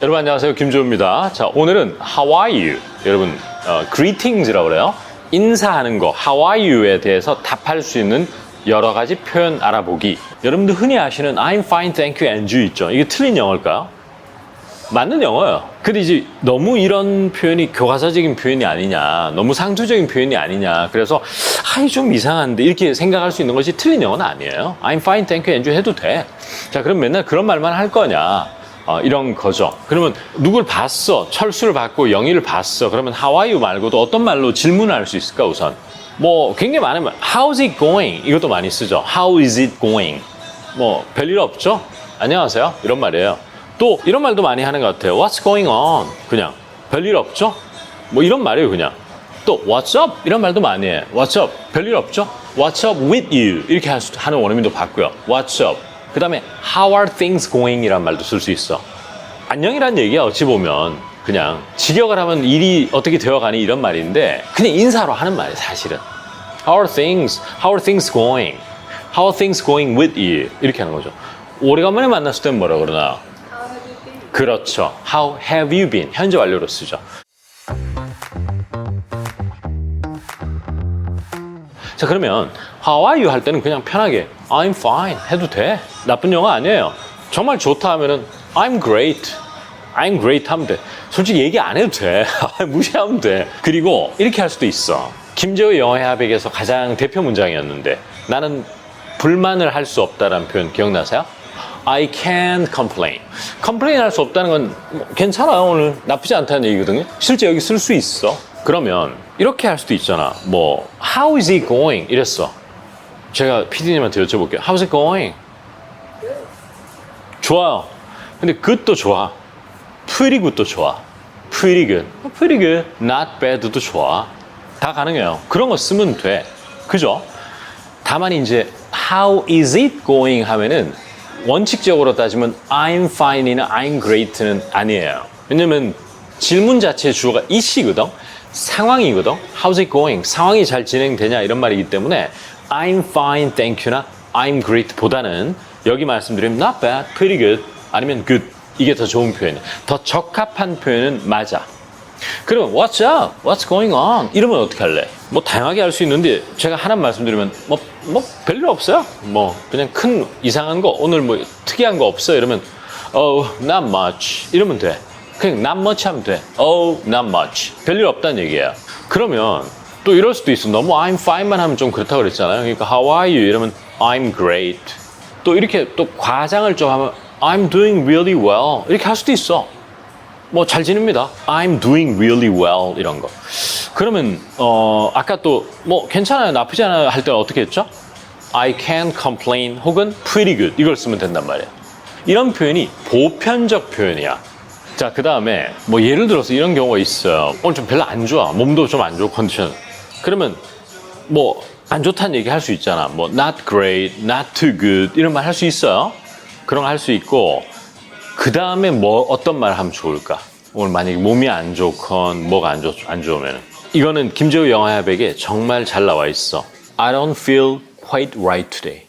여러분 안녕하세요 김조입니다. 자 오늘은 How are you? 여러분 어, greetings라고 그래요. 인사하는 거 How are you에 대해서 답할 수 있는 여러 가지 표현 알아보기. 여러분들 흔히 아시는 I'm fine, thank you, and you 있죠. 이게 틀린 영어일까요? 맞는 영어예요. 근데 이제 너무 이런 표현이 교과서적인 표현이 아니냐, 너무 상투적인 표현이 아니냐. 그래서 아이 좀 이상한데 이렇게 생각할 수 있는 것이 틀린 영어는 아니에요. I'm fine, thank you, and you 해도 돼. 자, 그럼 맨날 그런 말만 할 거냐? 어, 이런 거죠. 그러면 누굴 봤어? 철수를 봤고 영희를 봤어. 그러면 you 말고도 어떤 말로 질문을 할수 있을까 우선? 뭐 굉장히 많으면 how's it going? 이것도 많이 쓰죠. how is it going? 뭐 별일 없죠? 안녕하세요. 이런 말이에요. 또 이런 말도 많이 하는 것 같아요. What's going on? 그냥 별일 없죠? 뭐 이런 말이에요, 그냥. 또 What's up? 이런 말도 많이 해요. What's up? 별일 없죠? What's up with you? 이렇게 하는 원어민도 봤고요. What's up? 그 다음에 How are things going? 이란 말도 쓸 수 있어. 안녕이란 얘기야 어찌 보면 그냥 직역을 하면 일이 어떻게 되어가니 이런 말인데 그냥 인사로 하는 말이에요 사실은 How are things? How are things going? How are things going with you? 이렇게 하는 거죠 오래간만에 만났을 땐 뭐라 그러나 그렇죠 How have you been? 현재 완료로 쓰죠 자 그러면 How are you 할 때는 그냥 편하게 I'm fine 해도 돼 나쁜 영어 아니에요 정말 좋다 하면은 I'm great I'm great 하면 돼 솔직히 얘기 안 해도 돼 무시하면 돼 그리고 이렇게 할 수도 있어 김재호 영어 협약에서 가장 대표 문장이었는데 나는 불만을 할 수 없다라는 표현 기억나세요? I can't complain. complain 할 수 없다는 건 뭐 괜찮아요. 오늘 나쁘지 않다는 얘기거든요. 실제 여기 쓸 수 있어. 그러면 이렇게 할 수도 있잖아. 뭐 How is it going? 이랬어. 제가 PD님한테 여쭤볼게요. How's it going? 좋아요. 근데 good도 좋아. pretty good도 좋아. pretty good. pretty good. not bad도 좋아. 다 가능해요. 그런 거 쓰면 돼. 그죠? 다만 이제 how is it going 하면은 원칙적으로 따지면 I'm fine이나 I'm great는 아니에요. 왜냐면 질문 자체의 주어가 it이거든. 상황이거든. How's it going? 상황이 잘 진행되냐 이런 말이기 때문에 I'm fine, thank you나 I'm great 보다는 여기 말씀드린 not bad, pretty good 아니면 good 이게 더 좋은 표현이에요. 더 적합한 표현은 맞아. 그러면 what's up? what's going on? 이러면 어떻게 할래? 뭐 다양하게 할 수 있는데 제가 하나 말씀드리면 뭐, 뭐 별일 없어요. 뭐 그냥 큰 이상한 거 오늘 뭐 특이한 거 없어요. 이러면 oh not much 이러면 돼. 그냥 not much 하면 돼. oh not much 별일 없다는 얘기예요. 그러면 또 이럴 수도 있어. 너무 I'm fine만 하면 좀 그렇다고 그랬잖아요. 그러니까 how are you? 이러면 I'm great. 또 이렇게 또 과장을 좀 하면 I'm doing really well 이렇게 할 수도 있어. 뭐 잘 지냅니다. I'm doing really well 이런 거. 그러면 어 아까 또 뭐 괜찮아요, 나쁘지 않아요 할 때는 어떻게 했죠? I can't complain 혹은 pretty good 이걸 쓰면 된단 말이에요. 이런 표현이 보편적 표현이야. 자, 그 다음에 뭐 예를 들어서 이런 경우가 있어요. 오늘 좀 별로 안 좋아. 몸도 좀 안 좋고 컨디션. 그러면 뭐 안 좋다는 얘기 할 수 있잖아. 뭐 not great, not too good 이런 말 할 수 있어요. 그런 거 할 수 있고 그 다음에 뭐 어떤 말 하면 좋을까? 오늘 만약에 몸이 안 좋건 뭐가 안, 좋, 안 좋으면 이거는 김재우 영화협에게 정말 잘 나와 있어. I don't feel quite right today.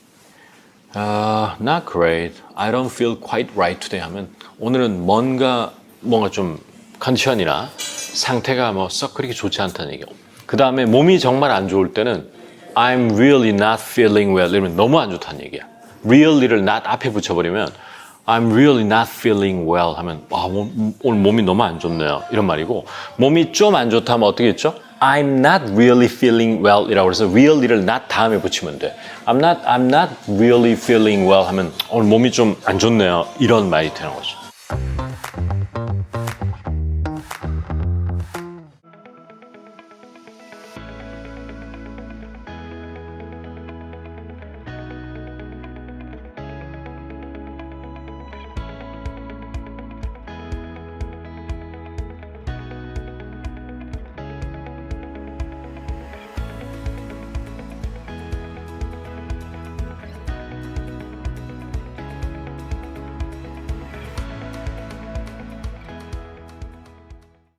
아, not great. I don't feel quite right today 하면 오늘은 뭔가 뭔가 좀 컨디션이나 상태가 뭐 썩 그렇게 좋지 않다는 얘기요. 그 다음에 몸이 정말 안 좋을 때는 I'm really not feeling well 이러면 너무 안 좋다는 얘기야. really를 not 앞에 붙여버리면 I'm really not feeling well 하면 아, 몸- 오늘 몸이 너무 안 좋네요. 이런 말이고 몸이 좀 안 좋다 하면 어떻게 했죠? I'm not really feeling well 이라고 해서 really를 not 다음에 붙이면 돼. I'm not, I'm not really feeling well 하면 오늘 몸이 좀 안 좋네요. 이런 말이 되는 거죠.